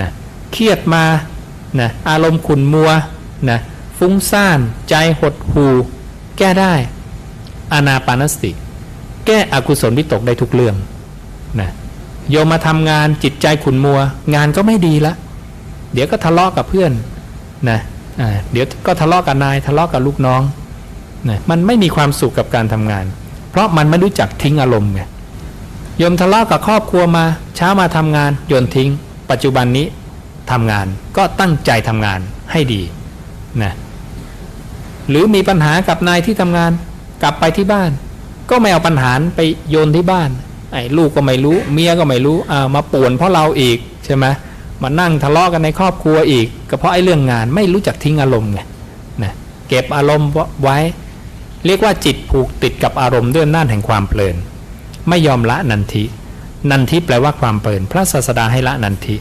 นะเครียดมานะอารมณ์ขุ่นมัวนะฟุ้งซ่านใจหดหูแก้ได้อานาปานสติ แก้อกุศลวิตกได้ทุกเรื่องนะโยมมาทำงานจิตใจขุ่นมัว งานก็ไม่ดีละ เดี๋ยวก็ทะเลาะกับเพื่อนนะเดี๋ยวก็ทะเลาะกับนายทะเลาะกับลูกน้องนะมันไม่มีความสุขกับการทำงาน เพราะมันไม่รู้จักทิ้งอารมณ์ไงโยมทะเลาะกับครอบครัวมา เช้ามาทำงานโยนทิ้ง ปัจจุบันนี้ทำงานก็ตั้งใจทำงานให้ดีนะหรือมีปัญหากับนายที่ทำงาน กลับไปที่บ้าน ก็ไม่เอาปัญหาไปโยนที่บ้านไอ้ลูกก็ไม่รู้ เมียก็ไม่รู้อ่ามาป่วนเพราะเราอีกใช่ไหมมานั่งทะเลาะกันในครอบครัวอีก ก็เพราะไอ้เรื่องงานไม่รู้จักทิ้งอารมณ์ไงนะเก็บอารมณ์ไว้ เรียกว่าจิตผูกติดกับอารมณ์ด้วยอำนาจแห่งความเพลิน ไม่ยอมละนันทิ นันทิแปลว่าความเปิดพระศาสดาให้ละนันทิ